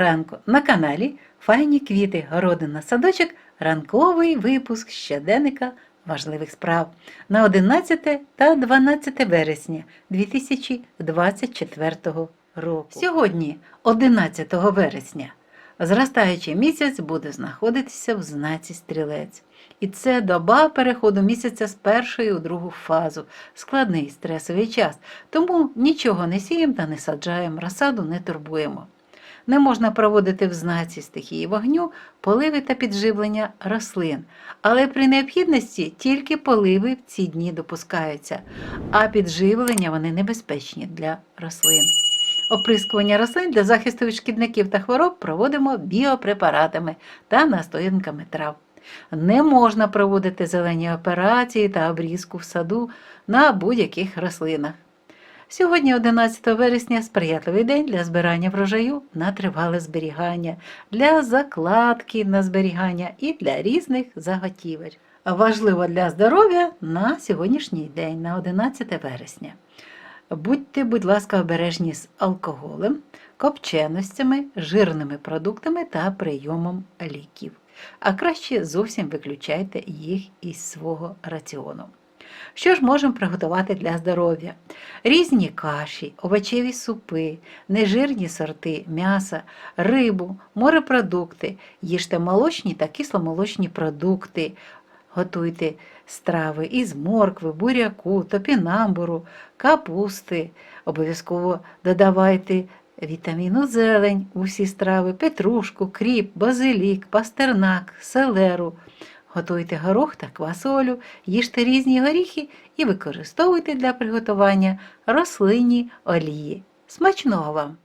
ранку на каналі Файні квіти, городина, садочок, ранковий випуск щоденника важливих справ на 11 та 12 вересня 2024 року. Сьогодні, 11 вересня, зростаючий місяць буде знаходитися в знаці стрілець. І це доба переходу місяця з першої у другу фазу, складний стресовий час, тому нічого не сіємо та не саджаємо, розсаду не турбуємо. Не можна проводити в знаці стихії вогню поливи та підживлення рослин, але при необхідності тільки поливи в ці дні допускаються, а підживлення вони небезпечні для рослин. Оприскування рослин для захисту від шкідників та хвороб проводимо біопрепаратами та настоянками трав. Не можна проводити зелені операції та обрізку в саду на будь-яких рослинах. Сьогодні, 11 вересня, сприятливий день для збирання врожаю на тривале зберігання, для закладки на зберігання і для різних заготівель. Важливо для здоров'я на сьогоднішній день, на 11 вересня. Будьте, будь ласка, обережні з алкоголем, копченостями, жирними продуктами та прийомом ліків. А краще зовсім виключайте їх із свого раціону. Що ж можемо приготувати для здоров'я? Різні каші, овочеві супи, нежирні сорти м'яса, рибу, морепродукти, їжте молочні та кисломолочні продукти, готуйте страви із моркви, буряку, топінамбуру, капусти. Обов'язково додавайте вітаміну зелень у всі страви, петрушку, кріп, базилік, пастернак, селеру. Готуйте горох та квасолю, їжте різні горіхи і використовуйте для приготування рослинні олії. Смачного вам!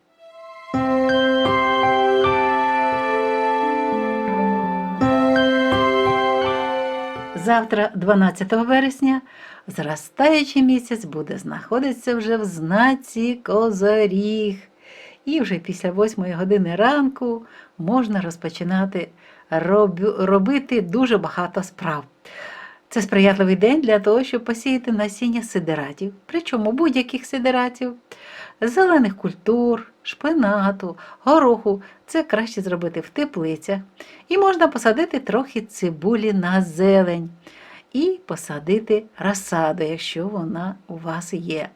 Завтра, 12 вересня, зростаючий місяць буде знаходитися вже в знаці Козоріг. І вже після 8 години ранку можна розпочинати робити дуже багато справ. Це сприятливий день для того, щоб посіяти насіння сидератів, причому будь-яких сидератів, зелених культур, шпинату, гороху. Це краще зробити в теплицях. І можна посадити трохи цибулі на зелень і посадити розсаду, якщо вона у вас є.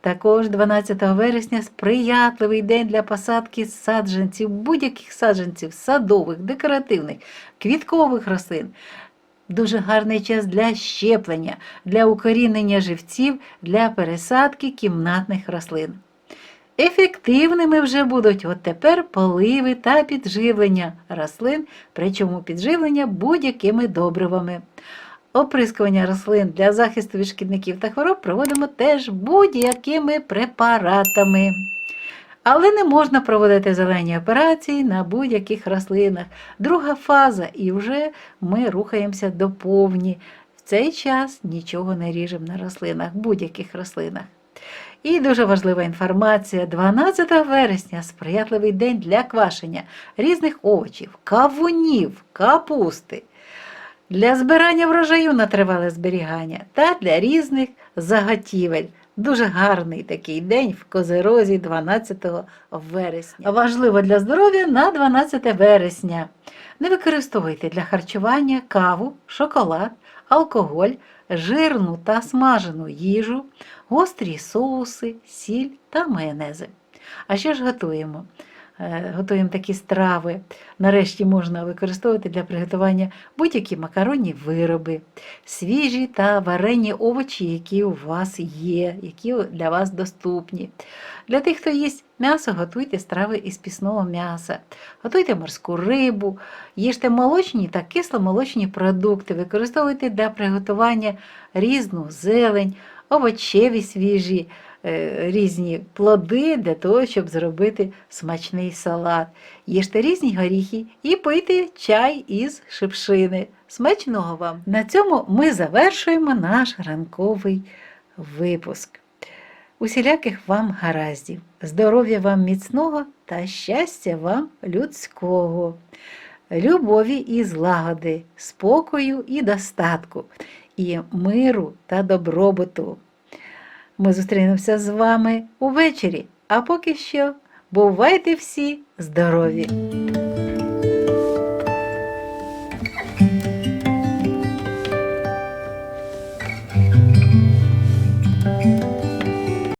Також 12 вересня сприятливий день для посадки саджанців, будь-яких саджанців, садових, декоративних, квіткових рослин. Дуже гарний час для щеплення, для укорінення живців, для пересадки кімнатних рослин. Ефективними вже будуть от тепер поливи та підживлення рослин, причому підживлення будь-якими добривами. Оприскування рослин для захисту від шкідників та хвороб проводимо теж будь-якими препаратами. Але не можна проводити зелені операції на будь-яких рослинах. Друга фаза, і вже ми рухаємося до повні. В цей час нічого не ріжемо на рослинах, будь-яких рослинах. І дуже важлива інформація: 12 вересня сприятливий день для квашення різних овочів, кавунів, капусти, для збирання врожаю на тривале зберігання та для різних заготівель. Дуже гарний такий день в Козерозі 12 вересня. Важливо для здоров'я на 12 вересня. Не використовуйте для харчування каву, шоколад, алкоголь, жирну та смажену їжу, гострі соуси, сіль та майонези. А що ж готуємо? Е, Готуємо такі страви. Нарешті можна використовувати для приготування будь-які макаронні вироби, свіжі та варені овочі, які у вас є, які для вас доступні. Для тих, хто їсть м'ясо, готуйте страви із пісного м'яса, готуйте морську рибу, їжте молочні та кисломолочні продукти, використовуйте для приготування різну зелень, овочеві свіжі різні плоди для того, щоб зробити смачний салат. Їжте різні горіхи і пийте чай із шипшини. Смачного вам! На цьому ми завершуємо наш ранковий випуск. Усіляких вам гараздів, здоров'я вам міцного та щастя вам людського, любові і злагоди, спокою і достатку, і миру та добробуту. Ми зустрінемося з вами увечері, а поки що Бувайте всі здорові!